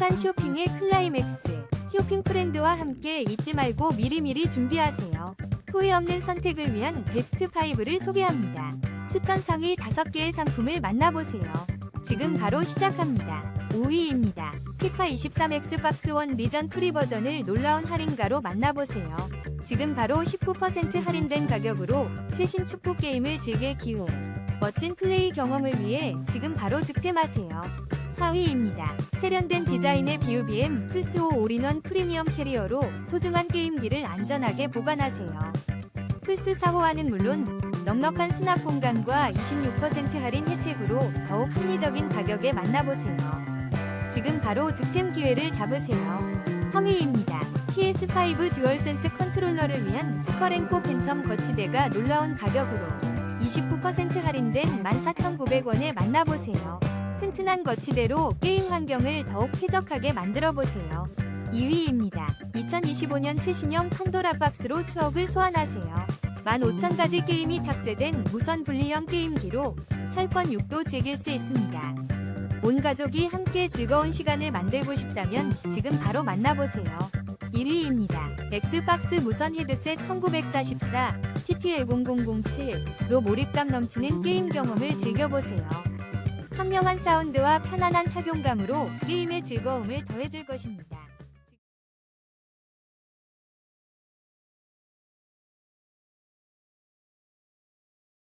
행복한 쇼핑의 클라이맥스. 쇼핑 프렌드와 함께 잊지 말고 미리미리 준비하세요. 후회 없는 선택을 위한 베스트 5를 소개합니다. 추천 상위 5개의 상품을 만나보세요. 지금 바로 시작합니다. 5위입니다. 피파 23X 박스 1 리전 프리 버전을 놀라운 할인가로 만나보세요. 지금 바로 19% 할인된 가격으로 최신 축구 게임을 즐길 기회. 멋진 플레이 경험을 위해 지금 바로 득템하세요. 4위입니다. 세련된 디자인의 BUBM 플스5 올인원 프리미엄 캐리어로 소중한 게임기를 안전하게 보관하세요. 플스 4호와는 물론 넉넉한 수납 공간과 26% 할인 혜택으로 더욱 합리적인 가격에 만나보세요. 지금 바로 득템 기회를 잡으세요. 3위입니다. PS5 듀얼센스 컨트롤러를 위한 스커랭코 팬텀 거치대가 놀라운 가격으로 29% 할인된 14,900원에 만나보세요. 튼튼한 거치대로 게임 환경을 더욱 쾌적하게 만들어 보세요. 2위입니다. 2025년 최신형 판도라 박스로 추억을 소환하세요. 15,000가지 게임이 탑재된 무선 분리형 게임기로 철권 6도 즐길 수 있습니다. 온 가족이 함께 즐거운 시간을 만들고 싶다면 지금 바로 만나보세요. 1위입니다. 엑스박스 무선 헤드셋 1944 TTL0007로 몰입감 넘치는 게임 경험을 즐겨보세요. 선명한 사운드와 편안한 착용감으로 게임의 즐거움을 더해줄 것입니다.